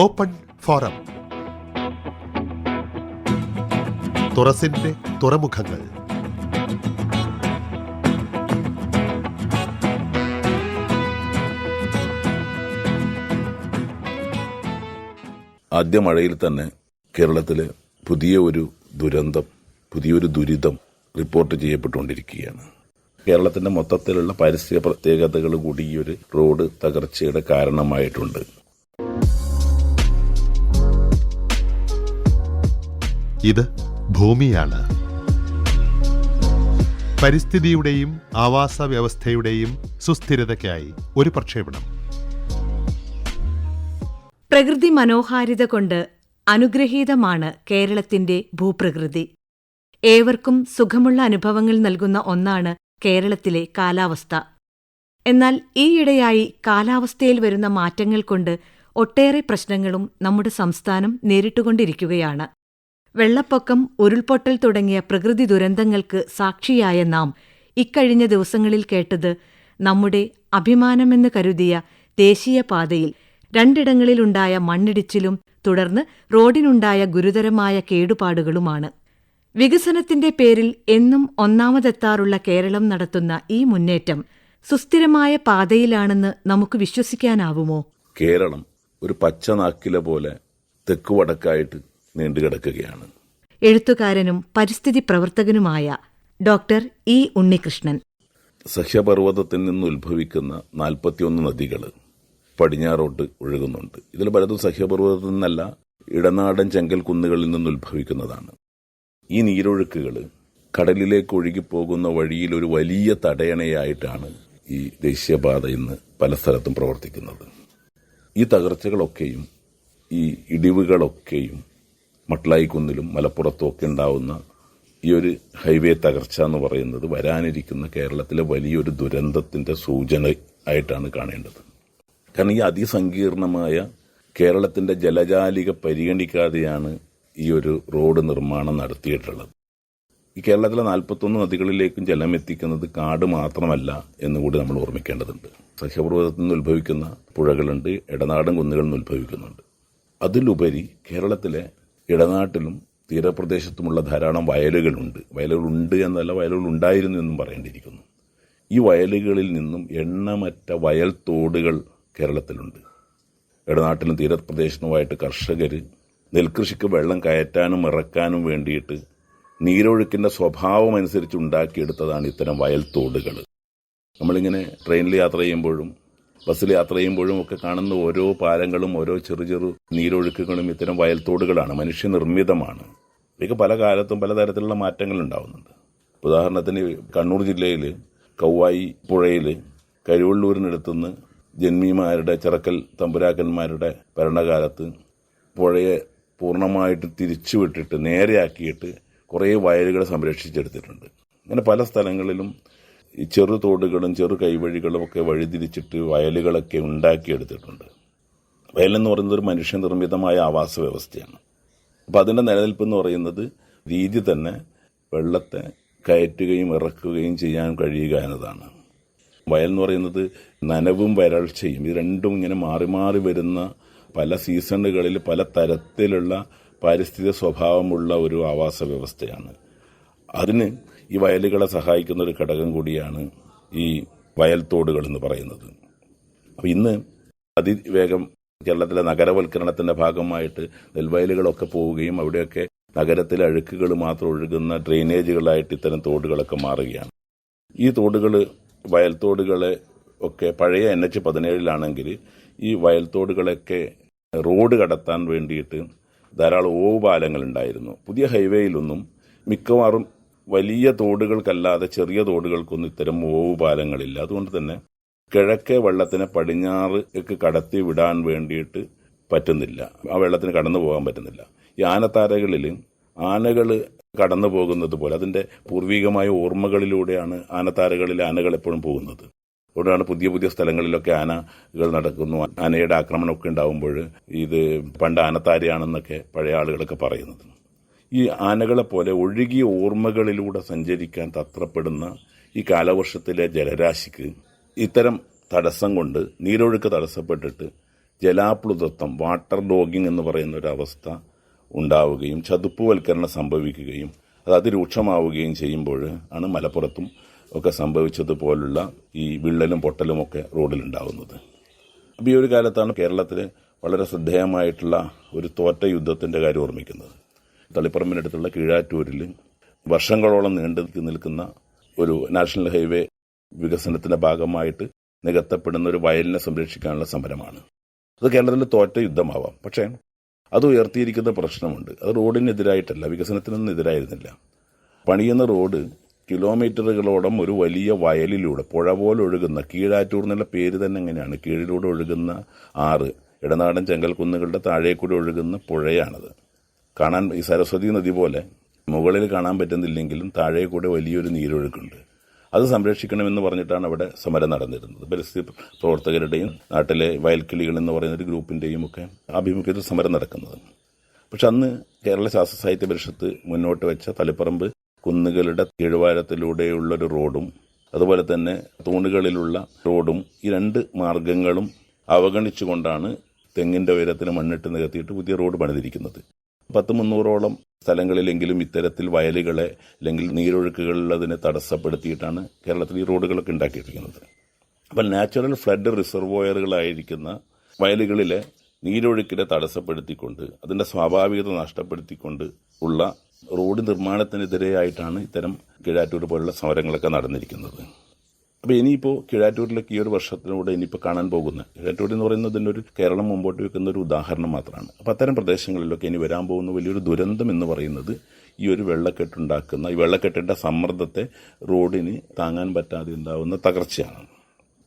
Open forum. തുറസിന്റെ തുറമുഖങ്ങൾ. ആദ്യ മഴയിൽ തന്നെ കേരളത്തിലെ പുതിയ ഒരു ദുരന്തം പുതിയൊരു ദുരിതം റിപ്പോർട്ട് ചെയ്യപ്പെട്ടുകൊണ്ടിരിക്കുകയാണ്. കേരളത്തിന്റെ മൊത്തത്തിലുള്ള പരിസ്ഥിതി പ്രത്യേകതകൾ കൂടി ഈ ഒരു റോഡ് തകർച്ചയുടെ കാരണമായിട്ടുണ്ട്. ഇത് ഭൂമിയാണ്. പരിസ്ഥിതിയുടെയും ആവാസ വ്യവസ്ഥയുടെയും സുസ്ഥിരതയ്ക്കായി ഒരു പ്രക്ഷേപണം. പ്രകൃതി മനോഹാരിത കൊണ്ട് അനുഗ്രഹീതമാണ് കേരളത്തിന്റെ ഭൂപ്രകൃതി. ഏവർക്കും സുഖമുള്ള അനുഭവങ്ങൾ നൽകുന്ന ഒന്നാണ് കേരളത്തിലെ കാലാവസ്ഥ. എന്നാൽ ഈയിടെയായി കാലാവസ്ഥയിൽ വരുന്ന മാറ്റങ്ങൾ കൊണ്ട് ഒട്ടേറെ പ്രശ്നങ്ങളും നമ്മുടെ സംസ്ഥാനം നേരിട്ടുകൊണ്ടിരിക്കുകയാണ്. വെള്ളപ്പൊക്കം ഉരുൾപൊട്ടൽ തുടങ്ങിയ പ്രകൃതി ദുരന്തങ്ങൾക്ക് സാക്ഷിയായ നാം ഇക്കഴിഞ്ഞ ദിവസങ്ങളിൽ കേട്ടത് നമ്മുടെ അഭിമാനമെന്ന് കരുതിയ ദേശീയപാതയിൽ രണ്ടിടങ്ങളിലുണ്ടായ മണ്ണിടിച്ചിലും തുടർന്ന് റോഡിനുണ്ടായ ഗുരുതരമായ കേടുപാടുകളുമാണ്. വികസനത്തിന്റെ പേരിൽ എന്നും ഒന്നാമതെത്താറുള്ള കേരളം നടത്തുന്ന ഈ മുന്നേറ്റം സുസ്ഥിരമായ പാതയിലാണെന്ന് നമുക്ക് വിശ്വസിക്കാനാവുമോ? കേരളം ഒരു പച്ച നാക്കിലെ പോലെ തെക്ക് വടക്കായിട്ട് നീണ്ടുകിടക്കുകയാണ്. എഴുത്തുകാരനും പരിസ്ഥിതി പ്രവർത്തകനുമായ ഡോക്ടർ ഇ ഉണ്ണികൃഷ്ണൻ. സഹ്യപർവതത്തിൽ നിന്ന് ഉത്ഭവിക്കുന്ന നാൽപ്പത്തിയൊന്ന് നദികൾ പടിഞ്ഞാറോട്ട് ഒഴുകുന്നുണ്ട്. ഇതിൽ പലതും സഹ്യപർവതത്തിൽ നിന്നല്ല ഇടനാടൻ ചെങ്കൽ കുന്നുകളിൽ നിന്ന് ഉത്ഭവിക്കുന്നതാണ്. ഈ നീരൊഴുക്കുകൾ കടലിലേക്ക് ഒഴുകിപ്പോകുന്ന വഴിയിൽ ഒരു വലിയ തടയണയായിട്ടാണ് ഈ ദേശീയപാത ഇന്ന് പല സ്ഥലത്തും പ്രവർത്തിക്കുന്നത്. ഈ തകർച്ചകളൊക്കെയും ഈ ഇടിവുകളൊക്കെയും മട്ലായി കുന്നിലും മലപ്പുറത്തും ഒക്കെ ഉണ്ടാവുന്ന ഈ ഒരു ഹൈവേ തകർച്ച എന്ന് പറയുന്നത് വരാനിരിക്കുന്ന കേരളത്തിലെ വലിയൊരു ദുരന്തത്തിന്റെ സൂചന ആയിട്ടാണ് കാണേണ്ടത്. കാരണം ഈ അതിസങ്കീർണമായ കേരളത്തിന്റെ ജലജാലിക പരിഗണിക്കാതെയാണ് ഈ ഒരു റോഡ് നിർമ്മാണം നടത്തിയിട്ടുള്ളത്. ഈ കേരളത്തിലെ നാൽപ്പത്തൊന്ന് നദികളിലേക്കും ജലം എത്തിക്കുന്നത് കാട് മാത്രമല്ല എന്നുകൂടി നമ്മൾ ഓർമ്മിക്കേണ്ടതുണ്ട്. സഹ്യപർവതത്തിൽ നിന്ന് ഉത്ഭവിക്കുന്ന പുഴകളുണ്ട് ഇടനാടൻ കുന്നുകളിൽ നിന്ന് ഉത്ഭവിക്കുന്നുണ്ട്. അതിലുപരി കേരളത്തിലെ ഇടനാട്ടിലും തീരപ്രദേശത്തുമുള്ള ധാരാളം വയലുകളുണ്ട്. വയലുകളുണ്ട് എന്നല്ല വയലുകൾ ഉണ്ടായിരുന്നു എന്നും പറയേണ്ടിയിരിക്കുന്നു. ഈ വയലുകളിൽ നിന്നും എണ്ണമറ്റ വയൽ തോടുകൾ കേരളത്തിലുണ്ട്. ഇടനാട്ടിലും തീരപ്രദേശത്തുമായിട്ട് കർഷകർ നെൽകൃഷിക്ക് വെള്ളം കയറ്റാനും ഇറക്കാനും വേണ്ടിയിട്ട് നീരൊഴുക്കിന്റെ സ്വഭാവം അനുസരിച്ച് ഉണ്ടാക്കിയെടുത്തതാണ് ഇത്തരം വയൽ തോടുകൾ. നമ്മളിങ്ങനെ ട്രെയിനിൽ യാത്ര ചെയ്യുമ്പോഴും ബസ്സിൽ യാത്ര ചെയ്യുമ്പോഴും ഒക്കെ കാണുന്ന ഓരോ പാലങ്ങളും ഓരോ ചെറു ചെറു നീരൊഴുക്കുകളും ഇത്തരം വയൽത്തോടുകളാണ് മനുഷ്യനിർമ്മിതമാണ്. ഇവയ്ക്ക് പല കാലത്തും പലതരത്തിലുള്ള മാറ്റങ്ങൾ ഉണ്ടാവുന്നുണ്ട്. ഉദാഹരണത്തിന് കണ്ണൂർ ജില്ലയിൽ കൗവായി പുഴയിൽ കരുവള്ളൂരിനടുത്തുനിന്ന് ജന്മിമാരുടെ ചിറക്കൽ തമ്പുരാക്കന്മാരുടെ ഭരണകാലത്ത് പുഴയെ പൂർണമായിട്ട് തിരിച്ചുവിട്ടിട്ട് നേരെയാക്കിയിട്ട് കുറേ വയലുകൾ സംരക്ഷിച്ചെടുത്തിട്ടുണ്ട്. അങ്ങനെ പല സ്ഥലങ്ങളിലും ചെറു തോടുകളും ചെറു കൈവഴികളും ഒക്കെ വഴിതിരിച്ചിട്ട് വയലുകളൊക്കെ ഉണ്ടാക്കിയെടുത്തിട്ടുണ്ട്. വയലെന്ന് പറയുന്നത് ഒരു മനുഷ്യനിർമ്മിതമായ ആവാസ വ്യവസ്ഥയാണ് അപ്പോൾ അതിന്റെ നിലനിൽപ്പ് എന്ന് പറയുന്നത് രീതി തന്നെ വെള്ളത്തെ കയറ്റുകയും ഇറക്കുകയും ചെയ്യാൻ കഴിയുക എന്നതാണ്. വയൽ എന്ന് പറയുന്നത് നനവും വരൾച്ചയും ഇത് രണ്ടും ഇങ്ങനെ മാറി മാറി വരുന്ന പല സീസണുകളിൽ പല തരത്തിലുള്ള പാരിസ്ഥിതിക സ്വഭാവമുള്ള ഒരു ആവാസ വ്യവസ്ഥയാണ് അതിന് ഈ വയലുകളെ സഹായിക്കുന്ന ഒരു ഘടകം കൂടിയാണ് ഈ വയൽത്തോടുകൾ എന്ന് പറയുന്നത്. അപ്പോൾ ഇന്ന് അതിവേഗം കേരളത്തിലെ നഗരവൽക്കരണത്തിന്റെ ഭാഗമായിട്ട് നെൽവയലുകളൊക്കെ പോവുകയും അവിടെയൊക്കെ നഗരത്തിലെ അഴുക്കുകൾ മാത്രം ഒഴുകുന്ന ഡ്രെയിനേജുകളായിട്ട് ഇത്തരം തോടുകളൊക്കെ മാറുകയാണ്. ഈ തോടുകൾ വയൽത്തോടുകളെ ഒക്കെ പഴയ എൻ എച്ച് പതിനേഴിലാണെങ്കിൽ ഈ വയൽത്തോടുകളൊക്കെ റോഡ് കടത്താൻ വേണ്ടിയിട്ട് ധാരാളം ഓവ് പാലങ്ങൾ ഉണ്ടായിരുന്നു പുതിയ ഹൈവേയിലൊന്നും മിക്കവാറും വലിയ തോടുകൾക്കല്ലാതെ ചെറിയ തോടുകൾക്കൊന്നും ഇത്തരം ഓവുപാലങ്ങളില്ല അതുകൊണ്ട് തന്നെ കിഴക്കേ വെള്ളത്തിനെ പടിഞ്ഞാറ് കടത്തി വിടാൻ വേണ്ടിയിട്ട് പറ്റുന്നില്ല. ആ വെള്ളത്തിന് കടന്നു പോകാൻ പറ്റുന്നില്ല. ഈ ആനത്താരകളിൽ ആനകൾ കടന്നു പോകുന്നത് പോലെ അതിന്റെ പൂർവികമായ ഓർമ്മകളിലൂടെയാണ് ആനത്താരകളിൽ ആനകൾ എപ്പോഴും പോകുന്നത്. അതുകൊണ്ടാണ് പുതിയ പുതിയ സ്ഥലങ്ങളിലൊക്കെ ആനകൾ നടക്കുന്നു. ആനയുടെ ആക്രമണമൊക്കെ ഉണ്ടാകുമ്പോൾ ഇത് പണ്ട് ആനത്താരയാണെന്നൊക്കെ പഴയ ആളുകളൊക്കെ പറയുന്നത്. ഈ ആനകളെ പോലെ ഒഴുകിയ ഓർമ്മകളിലൂടെ സഞ്ചരിക്കാൻ തത്രപ്പെടുന്ന ഈ കാലവർഷത്തിലെ ജലരാശിക്ക് ഇത്തരം തടസ്സം കൊണ്ട് നീരൊഴുക്ക് തടസ്സപ്പെട്ടിട്ട് ജലാപ്ലുതത്വം വാട്ടർ ഡോഗിങ് എന്ന് പറയുന്ന ഒരു അവസ്ഥ ഉണ്ടാവുകയും ചതുപ്പുവൽക്കരണം സംഭവിക്കുകയും അത് അതിരൂക്ഷമാവുകയും ചെയ്യുമ്പോൾ ആണ് മലപ്പുറത്തും ഒക്കെ സംഭവിച്ചതുപോലുള്ള ഈ വിള്ളലും പൊട്ടലും ഒക്കെ റോഡിലുണ്ടാവുന്നത് അപ്പോൾ ഈ ഒരു കാലത്താണ് കേരളത്തിൽ വളരെ ശ്രദ്ധേയമായിട്ടുള്ള ഒരു തോറ്റ യുദ്ധത്തിന്റെ കാര്യം ഓർമ്മിക്കുന്നത്. തളിപ്പറമ്പിനടുത്തുള്ള കീഴാറ്റൂരിൽ വർഷങ്ങളോളം നീണ്ടു നിൽക്കുന്ന ഒരു നാഷണൽ ഹൈവേ വികസനത്തിന്റെ ഭാഗമായിട്ട് നികത്തപ്പെടുന്ന ഒരു വയലിനെ സംരക്ഷിക്കാനുള്ള സമരമാണ്. അത് കേരളത്തിൽ തോറ്റ യുദ്ധമാവാം. പക്ഷേ അത് ഉയർത്തിയിരിക്കുന്ന പ്രശ്നമുണ്ട്. അത് റോഡിനെതിരായിട്ടല്ല വികസനത്തിനൊന്നും എതിരായിരുന്നില്ല. പണിയുന്ന റോഡ് കിലോമീറ്ററുകളോളം ഒരു വലിയ വയലിലൂടെ പുഴ പോലെ ഒഴുകുന്ന കീഴാറ്റൂർ എന്നുള്ള പേര് തന്നെ എങ്ങനെയാണ്? കീഴിലൂടെ ഒഴുകുന്ന ആറ് ഇടനാടൻ ചെങ്കൽക്കുന്നുകളുടെ കുന്നുകളുടെ കൂടി ഒഴുകുന്ന പുഴയാണത്. കാണാൻ ഈ സരസ്വതി നദി പോലെ മുകളിൽ കാണാൻ പറ്റുന്നില്ലെങ്കിലും താഴെ കൂടെ വലിയൊരു നീരൊഴുക്കുണ്ട്. അത് സംരക്ഷിക്കണമെന്ന് പറഞ്ഞിട്ടാണ് അവിടെ സമരം നടന്നിരുന്നത്. പരിസ്ഥിതി പ്രവർത്തകരുടെയും നാട്ടിലെ വയൽക്കിളികൾ എന്ന് പറയുന്ന ഒരു ഗ്രൂപ്പിന്റെയും ഒക്കെ ആഭിമുഖ്യത്തിൽ സമരം നടക്കുന്നത്. പക്ഷെ അന്ന് കേരള ശാസ്ത്ര സാഹിത്യ പരിഷത്ത് മുന്നോട്ട് വെച്ച തളിപ്പറമ്പ് കുന്നുകളുടെ കീഴ്വാരത്തിലൂടെയുള്ള ഒരു റോഡും അതുപോലെ തന്നെ തൂണുകളിലുള്ള റോഡും ഈ രണ്ട് മാർഗങ്ങളും അവഗണിച്ചുകൊണ്ടാണ് തെങ്ങിന്റെ ഉയരത്തിന് മണ്ണിട്ട് നികത്തിയിട്ട് പുതിയ റോഡ് പണിതിരിക്കുന്നത്. പത്ത് മുന്നൂറോളം സ്ഥലങ്ങളിലെങ്കിലും ഇത്തരത്തിൽ വയലുകളെ അല്ലെങ്കിൽ നീരൊഴുക്കുകളിൽ അതിനെ തടസ്സപ്പെടുത്തിയിട്ടാണ് കേരളത്തിൽ ഈ റോഡുകളൊക്കെ ഉണ്ടാക്കിയിരിക്കുന്നത് അപ്പം നാച്ചുറൽ ഫ്ലഡ് റിസർവോയറുകളായിരിക്കുന്ന വയലുകളിലെ നീരൊഴുക്കിനെ തടസ്സപ്പെടുത്തിക്കൊണ്ട് അതിന്റെ സ്വാഭാവികത നഷ്ടപ്പെടുത്തിക്കൊണ്ട് ഉള്ള റോഡ് നിർമ്മാണത്തിനെതിരെയായിട്ടാണ് ഇത്തരം കീഴാറ്റൂർ പോലുള്ള സമരങ്ങളൊക്കെ നടന്നിരിക്കുന്നത്. അപ്പൊ ഇനിയിപ്പോ കിഴാറ്റൂരിലേക്ക് ഈ ഒരു വർഷത്തിലൂടെ ഇനിയിപ്പോൾ കാണാൻ പോകുന്ന കിഴാറ്റൂർ എന്ന് പറയുന്നത് ഒരു കേരളം മുമ്പോട്ട് വെക്കുന്ന ഒരു ഉദാഹരണം മാത്രമാണ്. അപ്പൊ അത്തരം പ്രദേശങ്ങളിലൊക്കെ ഇനി വരാൻ പോകുന്ന വലിയൊരു ദുരന്തം എന്ന് പറയുന്നത് ഈ ഒരു വെള്ളക്കെട്ടുണ്ടാക്കുന്ന ഈ വെള്ളക്കെട്ടിന്റെ സമ്മർദ്ദത്തെ റോഡിന് താങ്ങാൻ പറ്റാതെ ഉണ്ടാവുന്ന തകർച്ചയാണ്.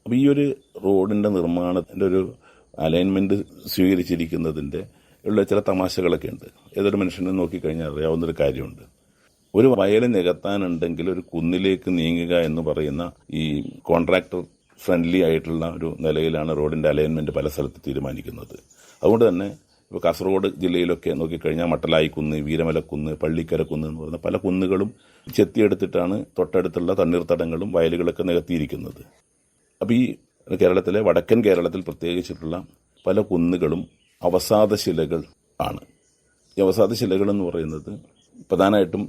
അപ്പോൾ ഈ ഒരു റോഡിന്റെ നിർമ്മാണത്തിന്റെ ഒരു അലൈൻമെന്റ് സ്വീകരിച്ചിരിക്കുന്നതിന്റെ ഉള്ള ചില തമാശകളൊക്കെ ഉണ്ട്. ഏതൊരു മനുഷ്യനെ നോക്കിക്കഴിഞ്ഞാൽ അറിയാവുന്നൊരു കാര്യമുണ്ട്. ഒരു വയൽ നികത്താനുണ്ടെങ്കിൽ ഒരു കുന്നിലേക്ക് നീങ്ങുക എന്ന് പറയുന്ന ഈ കോൺട്രാക്ടർ ഫ്രണ്ട്ലി ആയിട്ടുള്ള ഒരു നിലയിലാണ് റോഡിന്റെ അലൈൻമെന്റ് പല സ്ഥലത്ത് തീരുമാനിക്കുന്നത്. അതുകൊണ്ട് തന്നെ ഇപ്പോൾ കാസർഗോഡ് ജില്ലയിലൊക്കെ നോക്കിക്കഴിഞ്ഞാൽ മട്ടലായി കുന്ന് വീരമലക്കുന്ന് പള്ളിക്കരക്കുന്ന് എന്ന് പറയുന്ന പല കുന്നുകളും ചെത്തിയെടുത്തിട്ടാണ് തൊട്ടടുത്തുള്ള തണ്ണീർത്തടങ്ങളും വയലുകളൊക്കെ നികത്തിയിരിക്കുന്നത്. അപ്പോൾ ഈ കേരളത്തിലെ വടക്കൻ കേരളത്തിൽ പ്രത്യേകിച്ചിട്ടുള്ള പല കുന്നുകളും അവസാദ ശിലകൾ ആണ്. ഈ അവസാദ ശിലകൾ എന്ന് പറയുന്നത് പ്രധാനമായിട്ടും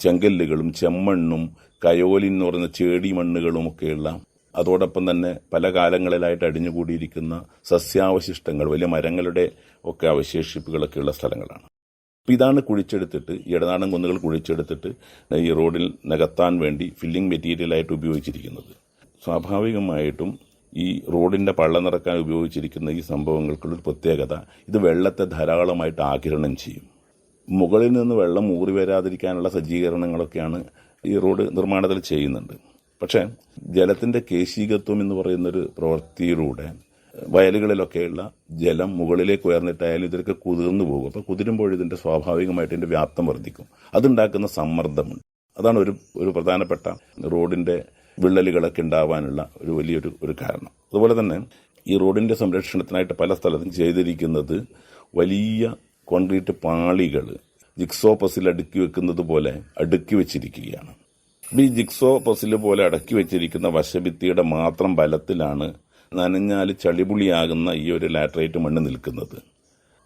ചെങ്കല്ലുകളും ചെമ്മണ്ണും കയോലിൻ എന്ന് പറയുന്ന ചേടി മണ്ണുകളും ഒക്കെയുള്ള അതോടൊപ്പം തന്നെ പല കാലങ്ങളിലായിട്ട് അടിഞ്ഞുകൂടിയിരിക്കുന്ന സസ്യാവശിഷ്ടങ്ങൾ വലിയ മരങ്ങളുടെ ഒക്കെ അവശേഷിപ്പുകളൊക്കെയുള്ള സ്ഥലങ്ങളാണ്. അപ്പം ഇതാണ് കുഴിച്ചെടുത്തിട്ട് ഇടനാടൻ കുന്നുകൾ കുഴിച്ചെടുത്തിട്ട് ഈ റോഡിൽ നികത്താൻ വേണ്ടി ഫില്ലിംഗ് മെറ്റീരിയലായിട്ട് ഉപയോഗിച്ചിരിക്കുന്നത്. സ്വാഭാവികമായിട്ടും ഈ റോഡിന്റെ പള്ള നിറക്കാൻ ഉപയോഗിച്ചിരിക്കുന്ന ഈ സംഭവങ്ങൾക്കുള്ളൊരു പ്രത്യേകത ഇത് വെള്ളത്തെ ധാരാളമായിട്ട് ആകിരണം ചെയ്യും. മുകളിൽ നിന്ന് വെള്ളം ഊറി വരാതിരിക്കാനുള്ള സജ്ജീകരണങ്ങളൊക്കെയാണ് ഈ റോഡ് നിർമ്മാണത്തിൽ ചെയ്യുന്നുണ്ട്. പക്ഷേ ജലത്തിന്റെ കേശീകത്വം എന്ന് പറയുന്നൊരു പ്രവൃത്തിയിലൂടെ വയലുകളിലൊക്കെയുള്ള ജലം മുകളിലേക്ക് ഉയർന്നിട്ടായാലും ഇതിലൊക്കെ കുതിർന്നു പോകും. അപ്പോൾ കുതിരുമ്പോൾ ഇതിന്റെ സ്വാഭാവികമായിട്ട് ഇതിന്റെ വ്യാപ്തം വർദ്ധിക്കും. അതുണ്ടാക്കുന്ന സമ്മർദ്ദമുണ്ട്. അതാണ് ഒരു ഒരു പ്രധാനപ്പെട്ട റോഡിന്റെ വിള്ളലുകളൊക്കെ ഉണ്ടാവാനുള്ള ഒരു വലിയൊരു ഒരു കാരണം. അതുപോലെ തന്നെ ഈ റോഡിന്റെ സംരക്ഷണത്തിനായിട്ട് പല സ്ഥലത്തും ചെയ്തിരിക്കുന്നത് വലിയ കോൺക്രീറ്റ് പാളികൾ ജിക്സോ പസിൽ അടുക്കി വെക്കുന്നത് പോലെ അടുക്കി വെച്ചിരിക്കുകയാണ്. ഈ ജിക്സോ പസിൽ പോലെ അടക്കി വെച്ചിരിക്കുന്ന വശഭിത്തിയുടെ മാത്രം ബലത്തിലാണ് നനഞ്ഞാൽ ചളിപുളിയാകുന്ന ഈ ഒരു ലാറ്ററൈറ്റ് മണ്ണ് നിൽക്കുന്നത്.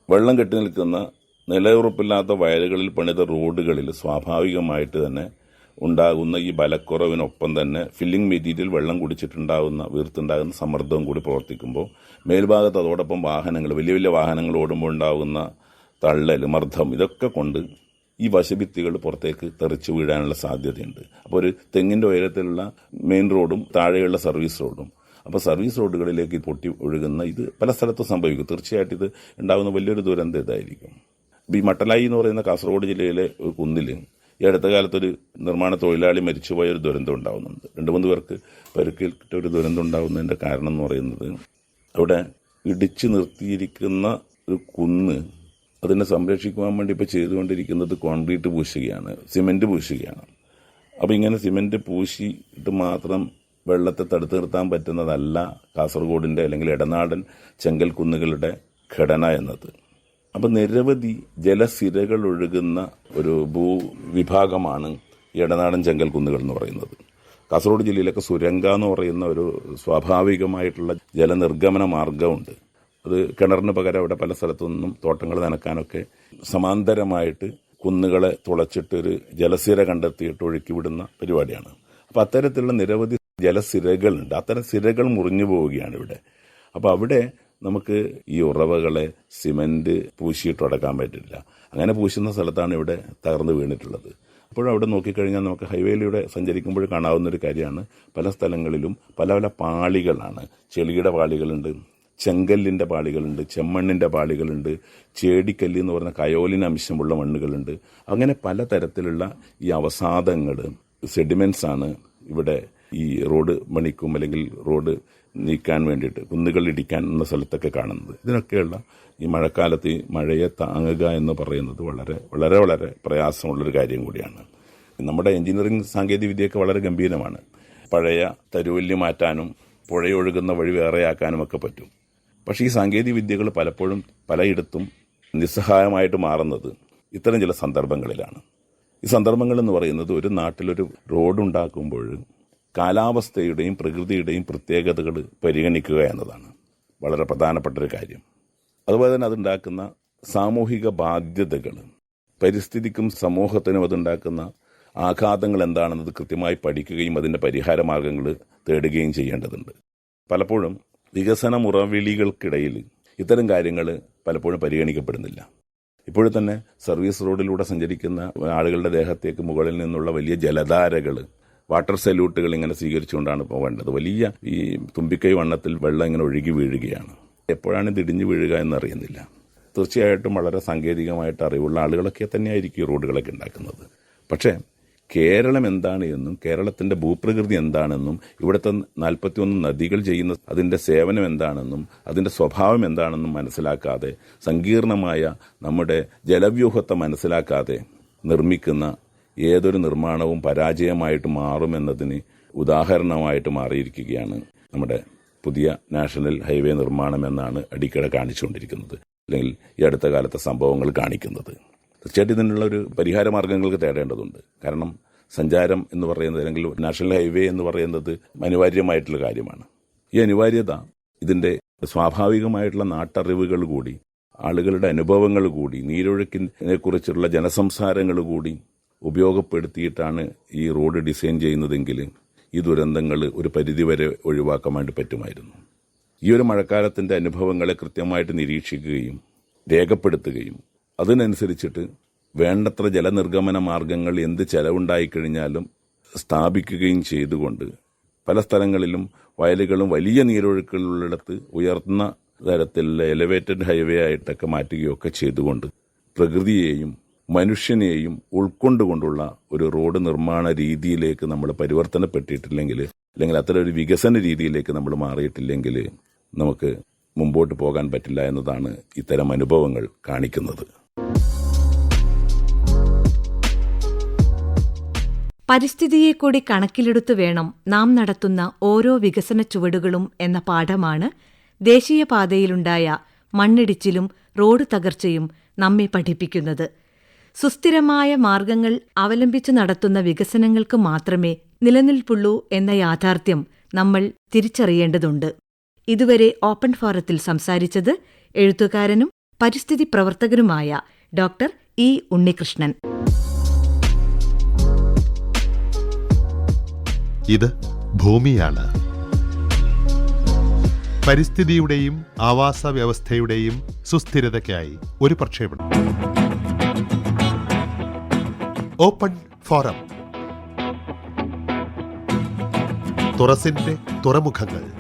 വെള്ളം കെട്ടി നിൽക്കുന്ന നിലയുറപ്പില്ലാത്ത വയലുകളിൽ പണിത റോഡുകളിൽ സ്വാഭാവികമായിട്ട് തന്നെ ഉണ്ടാകുന്ന ഈ ബലക്കുറവിനൊപ്പം തന്നെ ഫില്ലിംഗ് മെറ്റീരിയൽ വെള്ളം കുടിച്ചിട്ടുണ്ടാകുന്ന വീർത്തുണ്ടാകുന്ന സമ്മർദ്ദവും കൂടി പ്രവർത്തിക്കുമ്പോൾ മേൽഭാഗത്ത് അതോടൊപ്പം വാഹനങ്ങൾ വലിയ വലിയ വാഹനങ്ങൾ ഓടുമ്പോൾ ഉണ്ടാകുന്ന തള്ളൽ മർദ്ദം ഇതൊക്കെ കൊണ്ട് ഈ വശഭിത്തികൾ പുറത്തേക്ക് തെറിച്ചു വീഴാനുള്ള സാധ്യതയുണ്ട്. അപ്പോൾ ഒരു തെങ്ങിന്റെ ഉയരത്തിലുള്ള മെയിൻ റോഡും താഴെയുള്ള സർവീസ് റോഡും അപ്പോൾ സർവീസ് റോഡുകളിലേക്ക് പൊട്ടി ഒഴുകുന്ന ഇത് പല സ്ഥലത്തും സംഭവിക്കും. തീർച്ചയായിട്ടും ഇത് ഉണ്ടാകുന്ന വലിയൊരു ദുരന്തം ഇതായിരിക്കും. ഈ മട്ടലായി എന്ന് പറയുന്ന കാസർഗോഡ് ജില്ലയിലെ ഒരു കുന്നിൽ ഈ അടുത്ത കാലത്തൊരു നിർമ്മാണ തൊഴിലാളി മരിച്ചുപോയ ഒരു ദുരന്തം ഉണ്ടാകുന്നുണ്ട് രണ്ട് മൂന്ന് പേർക്ക് പരിക്കേറ്റ ഒരു ദുരന്തം ഉണ്ടാകുന്നതിന്റെ കാരണം എന്ന് പറയുന്നത് അവിടെ ഇടിച്ചു നിർത്തിയിരിക്കുന്ന ഒരു കുന്ന് അതിനെ സംരക്ഷിക്കുവാൻ വേണ്ടി ഇപ്പോൾ ചെയ്തുകൊണ്ടിരിക്കുന്നത് കോൺക്രീറ്റ് പൂശുകയാണ് സിമെന്റ് പൂശുകയാണ്. അപ്പോൾ ഇങ്ങനെ സിമെന്റ് പൂശിയിട്ട് മാത്രം വെള്ളത്തെ തടുത്തു നിർത്താൻ പറ്റുന്നതല്ല കാസർഗോഡിന്റെ അല്ലെങ്കിൽ ഇടനാടൻ ചെങ്കൽ കുന്നുകളുടെ ഘടന എന്നത്. അപ്പം നിരവധി ജലസിരകൾ ഒഴുകുന്ന ഒരു ഭൂവിഭാഗമാണ് ഇടനാടൻ ചെങ്കൽ കുന്നുകൾ എന്ന് പറയുന്നത്. കാസർഗോഡ് ജില്ലയിലൊക്കെ സുരങ്ക എന്ന് പറയുന്ന ഒരു സ്വാഭാവികമായിട്ടുള്ള ജലനിർഗമന മാർഗമുണ്ട്. അത് കിണറിന് പകരം അവിടെ പല സ്ഥലത്തു നിന്നും തോട്ടങ്ങൾ നനക്കാനൊക്കെ സമാന്തരമായിട്ട് കുന്നുകളെ തുളച്ചിട്ട് ഒരു ജലസിര കണ്ടെത്തിയിട്ട് ഒഴുക്കി വിടുന്ന പരിപാടിയാണ്. അപ്പോൾ അത്തരത്തിലുള്ള നിരവധി ജലസിരകളുണ്ട്. അത്തരം സിരകൾ മുറിഞ്ഞു പോവുകയാണ് ഇവിടെ. അപ്പോൾ അവിടെ നമുക്ക് ഈ ഉറവകളെ സിമന്റ് പൂശിയിട്ട് അടക്കാൻ പറ്റില്ല. അങ്ങനെ പൂശുന്ന സ്ഥലത്താണ് ഇവിടെ തകർന്നു വീണിട്ടുള്ളത്. അപ്പോഴും അവിടെ നോക്കിക്കഴിഞ്ഞാൽ നമുക്ക് ഹൈവേയിലൂടെ സഞ്ചരിക്കുമ്പോൾ കാണാവുന്ന ഒരു കാര്യമാണ്. പല സ്ഥലങ്ങളിലും പല പല പാളികളാണ്. ചെളിയുടെ പാളികളുണ്ട് ചെങ്കല്ലിന്റെ പാളികളുണ്ട് ചെമ്മണ്ണിന്റെ പാളികളുണ്ട് ചേടിക്കല്ല് എന്ന് പറഞ്ഞ കയോലിന് അംശമുള്ള മണ്ണുകളുണ്ട്. അങ്ങനെ പലതരത്തിലുള്ള ഈ അവസാദങ്ങൾ സെഡിമെന്റ്സ് ആണ് ഇവിടെ ഈ റോഡ് മണിക്കും അല്ലെങ്കിൽ റോഡ് നീക്കാൻ വേണ്ടിയിട്ട് കുന്നുകൾ ഇടിക്കാൻ എന്ന സ്ഥലത്തൊക്കെ കാണുന്നത്. ഇതിനൊക്കെയുള്ള ഈ മഴക്കാലത്ത് ഈ മഴയെ താങ്ങുക എന്ന് പറയുന്നത് വളരെ വളരെ വളരെ പ്രയാസമുള്ളൊരു കാര്യം കൂടിയാണ്. നമ്മുടെ എഞ്ചിനീയറിംഗ് സാങ്കേതിക വിദ്യയൊക്കെ വളരെ ഗംഭീരമാണ്. പഴയ തരുവല്ലി മാറ്റാനും പുഴയൊഴുകുന്ന വഴി വേറെയാക്കാനും ഒക്കെ പറ്റും. പക്ഷേ ഈ സാങ്കേതിക വിദ്യകൾ പലപ്പോഴും പലയിടത്തും നിസ്സഹായമായിട്ട് മാറുന്നത് ഇത്തരം ചില സന്ദർഭങ്ങളിലാണ്. ഈ സന്ദർഭങ്ങൾ എന്ന് പറയുന്നത് ഒരു നാട്ടിലൊരു റോഡ് ഉണ്ടാക്കുമ്പോൾ കാലാവസ്ഥയുടെയും പ്രകൃതിയുടെയും പ്രത്യേകതകൾ പരിഗണിക്കുക എന്നതാണ്. വളരെ പ്രധാനപ്പെട്ട ഒരു കാര്യം. അതുപോലെ തന്നെ അതുണ്ടാക്കുന്ന സാമൂഹിക ബാധ്യതകൾ പരിസ്ഥിതിക്കും സമൂഹത്തിനും അതുണ്ടാക്കുന്ന ആഘാതങ്ങൾ എന്താണെന്നത് കൃത്യമായി പഠിക്കുകയും അതിന്റെ പരിഹാര മാർഗങ്ങൾ തേടുകയും ചെയ്യേണ്ടതുണ്ട്. പലപ്പോഴും വികസന മുറവിളികൾക്കിടയിൽ ഇത്തരം കാര്യങ്ങൾ പലപ്പോഴും പരിഗണിക്കപ്പെടുന്നില്ല. ഇപ്പോഴും തന്നെ സർവീസ് റോഡിലൂടെ സഞ്ചരിക്കുന്ന ആളുകളുടെ ദേഹത്തേക്ക് മുകളിൽ നിന്നുള്ള വലിയ ജലധാരകൾ വാട്ടർ സല്യൂട്ടുകൾ ഇങ്ങനെ സ്വീകരിച്ചുകൊണ്ടാണ് പോകേണ്ടത് വലിയ ഈ തുമ്പിക്കൈ വണ്ണത്തിൽ വെള്ളം ഇങ്ങനെ ഒഴുകി വീഴുകയാണ്. എപ്പോഴാണ് ഇത് ഇടിഞ്ഞു വീഴുക എന്നറിയുന്നില്ല. തീർച്ചയായിട്ടും വളരെ സാങ്കേതികമായിട്ട് അറിവുള്ള ആളുകളൊക്കെ തന്നെയായിരിക്കും ഈ റോഡുകളൊക്കെ ഉണ്ടാക്കുന്നത്. പക്ഷേ കേരളം എന്താണ് എന്നും കേരളത്തിന്റെ ഭൂപ്രകൃതി എന്താണെന്നും ഇവിടുത്തെ നാൽപ്പത്തിയൊന്ന് നദികൾ ചെയ്യുന്ന അതിന്റെ സേവനം എന്താണെന്നും അതിന്റെ സ്വഭാവം എന്താണെന്നും മനസ്സിലാക്കാതെ സങ്കീർണമായ നമ്മുടെ ജലവ്യൂഹത്തെ മനസ്സിലാക്കാതെ നിർമ്മിക്കുന്ന ഏതൊരു നിർമ്മാണവും പരാജയമായിട്ട് മാറുമെന്നതിന് ഉദാഹരണമായിട്ട് മാറിയിരിക്കുകയാണ് നമ്മുടെ പുതിയ നാഷണൽ ഹൈവേ നിർമ്മാണം എന്നാണ് അടിക്കട കാണിച്ചുകൊണ്ടിരിക്കുന്നത്. അല്ലെങ്കിൽ ഈ അടുത്ത കാലത്തെ സംഭവങ്ങൾ കാണിക്കുന്നത്. തീർച്ചയായിട്ടും ഇതിനുള്ള ഒരു പരിഹാര മാർഗങ്ങൾക്ക് തേടേണ്ടതുണ്ട്. കാരണം സഞ്ചാരം എന്ന് പറയുന്നത് അല്ലെങ്കിൽ നാഷണൽ ഹൈവേ എന്ന് പറയുന്നത് അനിവാര്യമായിട്ടുള്ള കാര്യമാണ്. ഈ അനിവാര്യത ഇതിന്റെ സ്വാഭാവികമായിട്ടുള്ള നാട്ടറിവുകൾ കൂടി ആളുകളുടെ അനുഭവങ്ങൾ കൂടി നീരൊഴുക്കിനെ കുറിച്ചുള്ള ജനസംസാരങ്ങൾ കൂടി ഉപയോഗപ്പെടുത്തിയിട്ടാണ് ഈ റോഡ് ഡിസൈൻ ചെയ്യുന്നതെങ്കിൽ ഈ ദുരന്തങ്ങൾ ഒരു പരിധിവരെ ഒഴിവാക്കാൻ വേണ്ടി പറ്റുമായിരുന്നു. ഈ ഒരു മഴക്കാലത്തിന്റെ അനുഭവങ്ങളെ കൃത്യമായിട്ട് നിരീക്ഷിക്കുകയും രേഖപ്പെടുത്തുകയും അതിനനുസരിച്ചിട്ട് വേണ്ടത്ര ജലനിർഗമന മാർഗങ്ങൾ എന്ത് ചെലവുണ്ടായിക്കഴിഞ്ഞാലും സ്ഥാപിക്കുകയും ചെയ്തുകൊണ്ട് പല സ്ഥലങ്ങളിലും വയലുകളും വലിയ നീരൊഴുക്കുകളുള്ളിടത്ത് ഉയർന്ന തരത്തിലുള്ള എലിവേറ്റഡ് ഹൈവേ ആയിട്ടൊക്കെ മാറ്റുകയൊക്കെ ചെയ്തുകൊണ്ട് പ്രകൃതിയെയും മനുഷ്യനെയും ഉൾക്കൊണ്ടുകൊണ്ടുള്ള ഒരു റോഡ് നിർമ്മാണ രീതിയിലേക്ക് നമ്മൾ പരിവർത്തനപ്പെട്ടിട്ടില്ലെങ്കിൽ അല്ലെങ്കിൽ അത്തരം ഒരു വികസന രീതിയിലേക്ക് നമ്മൾ മാറിയിട്ടില്ലെങ്കിൽ നമുക്ക് മുമ്പോട്ട് പോകാൻ പറ്റില്ല എന്നതാണ് ഇത്തരം അനുഭവങ്ങൾ കാണിക്കുന്നത്. പരിസ്ഥിതിയെ കൂടി കണക്കിലെടുത്തു വേണം നാം നടത്തുന്ന ഓരോ വികസന ചുവടുകളും എന്ന പാഠമാണ് ദേശീയപാതയിലുണ്ടായ മണ്ണിടിച്ചിലും റോഡ് തകർച്ചയും നമ്മെ പഠിപ്പിക്കുന്നത്. സുസ്ഥിരമായ മാർഗങ്ങൾ അവലംബിച്ചു നടത്തുന്ന വികസനങ്ങൾക്ക് മാത്രമേ നിലനിൽപ്പുള്ളൂ എന്ന യാഥാർത്ഥ്യം നമ്മൾ തിരിച്ചറിയേണ്ടതുണ്ട്. ഇതുവരെ ഓപ്പൺ ഫോറത്തിൽ സംസാരിച്ചത് എഴുത്തുകാരനും പരിസ്ഥിതി പ്രവർത്തകനുമായ ഡോക്ടർ ഇ ഉണ്ണികൃഷ്ണൻ. ഇത് ഭൂമിയാണ്. പരിസ്ഥിതിയുടെയും ആവാസ വ്യവസ്ഥയുടെയും സുസ്ഥിരതയ്ക്കായി ഒരു പ്രക്ഷേപണം. ഓപ്പൺ ഫോറം തുറസിന്റെ തുറമുഖങ്ങൾ.